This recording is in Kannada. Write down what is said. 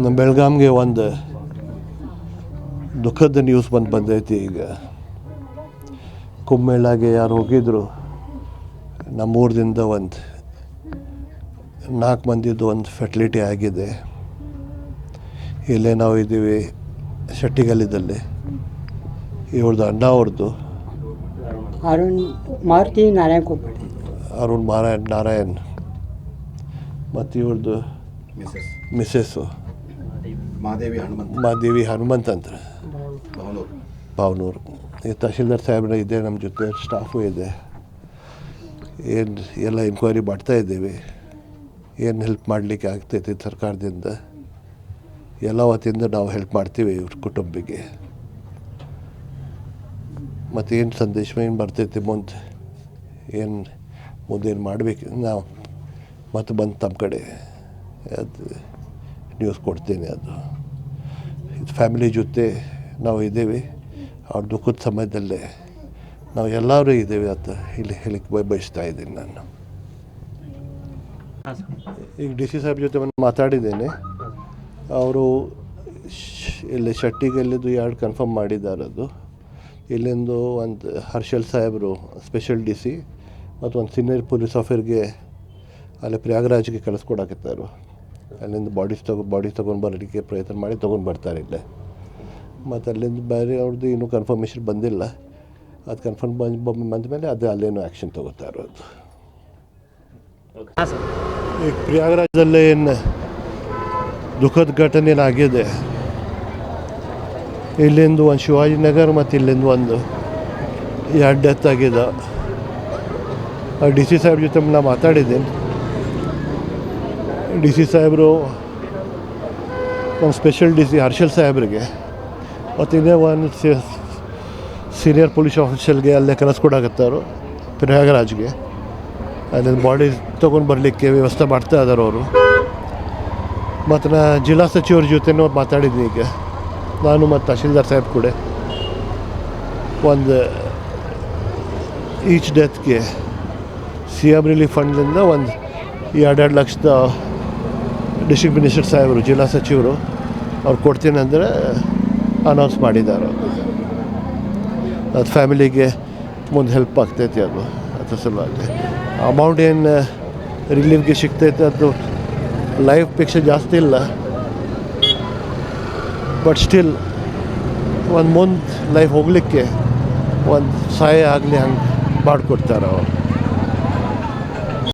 ನಮ್ಮ ಬೆಳಗಾಮ್ಗೆ ಒಂದು ದುಃಖದ ನ್ಯೂಸ್ ಬಂದು ಬಂದೈತಿ ಈಗ. ಕುಮ್ಮೇಳಾಗೆ ಯಾರು ಹೋಗಿದ್ರು ನಮ್ಮೂರದಿಂದ ಒಂದು ನಾಲ್ಕು ಮಂದಿದ್ದು ಒಂದು ಫೆಟಿಲಿಟಿ ಆಗಿದೆ. ಇಲ್ಲೇ ನಾವು ಇದ್ದೀವಿ ಶೆಟ್ಟಿಗಲ್ಲಿದ್ದಲ್ಲಿ ಇವ್ರದ್ದು ಅಣ್ಣ ಅವ್ರದ್ದು ಅರುಣ್ ಮಾರುತಿ ನಾರಾಯಣ್ ಅರುಣ್ ಮಾರಾಯಣ್ ನಾರಾಯಣ್. ಮತ್ತು ಇವ್ರದ್ದು ಮಿಸಸ್. ಮಿಸ್ಸಸ್ಸು ಮಾದೇವಿ. ಹನುಮಂತ. ಮಾದೇವಿ ಹನುಮಂತ್ ಅಂತ ಭಾವನೂರು. ಈ ತಹಶೀಲ್ದಾರ್ ಸಾಹೇಬ್ರ ಇದೆ ನಮ್ಮ ಜೊತೆ ಸ್ಟಾಫು ಇದೆ. ಏನು ಎಲ್ಲ ಎನ್ಕ್ವೈರಿ ಮಾಡ್ತಾ ಇದ್ದೀವಿ. ಏನು ಹೆಲ್ಪ್ ಮಾಡಲಿಕ್ಕೆ ಆಗ್ತೈತಿ ಸರ್ಕಾರದಿಂದ? ಎಲ್ಲ ವತಿಯಿಂದ ನಾವು ಹೆಲ್ಪ್ ಮಾಡ್ತೀವಿ ಇವ್ರ ಕುಟುಂಬಿಗೆ. ಮತ್ತು ಏನು ಸಂದೇಶ ಏನು ಬರ್ತೈತಿ ಮುಂದೆ? ಏನು ಮುಂದೇನು ಮಾಡಬೇಕು? ನಾವು ಮತ್ತೆ ಬಂದು ತಮ್ಮ ಕಡೆ ಅದು ನ್ಯೂಸ್ ಕೊಡ್ತೀನಿ ಅದು. ಇದು ಫ್ಯಾಮಿಲಿ ಜೊತೆ ನಾವು ಇದ್ದೇವೆ. ಅವ್ರ ದುಃಖದ ಸಮಯದಲ್ಲೇ ನಾವು ಎಲ್ಲರೂ ಇದ್ದೇವೆ ಅಂತ ಇಲ್ಲಿ ಹೇಳಿಕ್ಕೆ ಬಯ, ಬಯಸ್ತಾ ಇದ್ದೀನಿ ನಾನು. ಈಗ ಡಿ ಸಿ ಸಾಹೇಬ್ ಜೊತೆ ನಾನು ಮಾತಾಡಿದ್ದೇನೆ. ಅವರು ಇಲ್ಲಿ ಶೆಟ್ಟಿಗಲ್ಲಿದ್ದು ಎರಡು ಕನ್ಫರ್ಮ್ ಮಾಡಿದ್ದಾರೆ ಅದು. ಇಲ್ಲಿಂದು ಒಂದು ಹರ್ಷಲ್ ಸಾಹೇಬರು ಸ್ಪೆಷಲ್ ಡಿ ಸಿ ಮತ್ತು ಒಂದು ಸೀನಿಯರ್ ಪೊಲೀಸ್ ಆಫೀಸರ್ಗೆ ಅಲ್ಲಿ ಪ್ರಯಾಗರಾಜ್ಗೆ ಕಳಿಸ್ಕೊಡಕತ್ತಾರು. ಅಲ್ಲಿಂದ ಬಾಡೀಸ್ ತಗೊ ಬಾಡೀಸ್ ತೊಗೊಂಡು ಬರಲಿಕ್ಕೆ ಪ್ರಯತ್ನ ಮಾಡಿ ತೊಗೊಂಡು ಬರ್ತಾರೆ ಇಲ್ಲೇ. ಮತ್ತು ಅಲ್ಲಿಂದ ಬೇರೆ ಅವ್ರದ್ದು ಇನ್ನೂ ಕನ್ಫರ್ಮೇಷನ್ ಬಂದಿಲ್ಲ. ಅದು ಕನ್ಫರ್ಮ್ ಬಂದು ಬಂದ ಮೇಲೆ ಅದು ಅಲ್ಲೇನು ಆ್ಯಕ್ಷನ್ ತೊಗೋತಾರೆ ಅದು ಈಗ ಪ್ರಯಾಗರಾಜದಲ್ಲೇ ಏನು ದುಃಖದ ಘಟನೆ ಆಗಿದೆ. ಇಲ್ಲಿಂದ ಒಂದು ಶಿವಾಜಿನಗರ್ ಮತ್ತು ಇಲ್ಲಿಂದ ಒಂದು ಎರಡು ಡೆತ್ ಆಗಿದೆ. ಡಿ ಸಿ ಸಾಹೇಬ್ ಜೊತೆ ನಾ ಮಾತಾಡಿದ್ದೀನಿ. ಡಿ ಸಿ ಸಾಹೇಬರು, ನಮ್ಮ ಸ್ಪೆಷಲ್ ಡಿ ಸಿ ಹರ್ಷಲ್ ಸಾಹೇಬ್ರಿಗೆ, ಮತ್ತು ಇನ್ನೇ ಒಂದು ಸೀನಿಯರ್ ಪೊಲೀಸ್ ಆಫೀಸರ್ಗೆ ಅಲ್ಲೇ ಕನಸ್ಕೊಡಾಕತ್ತಾರು ಪ್ರಯಾಗರಾಜ್ಗೆ. ಅಲ್ಲಿನ ಬಾಡಿ ತೊಗೊಂಡು ಬರಲಿಕ್ಕೆ ವ್ಯವಸ್ಥೆ ಮಾಡ್ತಾ ಇದ್ದಾರೆ ಅವರು. ಮತ್ತು ನಾ ಜಿಲ್ಲಾ ಸಚಿವರ ಜೊತೆನೂ ಮಾತಾಡಿದ್ದೀನಿ ಈಗ. ನಾನು ಮತ್ತು ತಹಶೀಲ್ದಾರ್ ಸಾಹೇಬ್ ಕೂಡ. ಒಂದು ಈಚ್ ಡೆತ್ಗೆ ಸಿ ಎಂ ರಿಲೀಫ್ ಫಂಡ್ಲಿಂದ ಒಂದು ಎರಡೆರಡು ಲಕ್ಷದ ಡಿಸ್ಟ್ರಿಕ್ಟ್ ಮಿನಿಸ್ಟರ್ ಸಾಹೇಬರು, ಜಿಲ್ಲಾ ಸಚಿವರು ಅವ್ರು ಕೊಡ್ತೀನಿ ಅಂದರೆ ಅನೌನ್ಸ್ ಮಾಡಿದ್ದಾರೆ. ಅದು ಫ್ಯಾಮಿಲಿಗೆ ಮುಂದೆ ಹೆಲ್ಪ್ ಆಗ್ತೈತಿ ಅದು, ಅದ್ರ ಸಲುವಾಗಿ. ಅಮೌಂಟ್ ಏನು ರಿಲೀಫ್ಗೆ ಸಿಗ್ತೈತೆ ಅದು ಲೈಫ್ ಪೇಕ್ಷೆ ಜಾಸ್ತಿ ಇಲ್ಲ. ಬಟ್ ಸ್ಟಿಲ್ ಒಂದು ಮುಂದೆ ಲೈಫ್ ಹೋಗಲಿಕ್ಕೆ ಒಂದು ಸಹಾಯ ಆಗಲಿ ಹಂಗೆ ಮಾಡಿಕೊಡ್ತಾರೆ ಅವರು.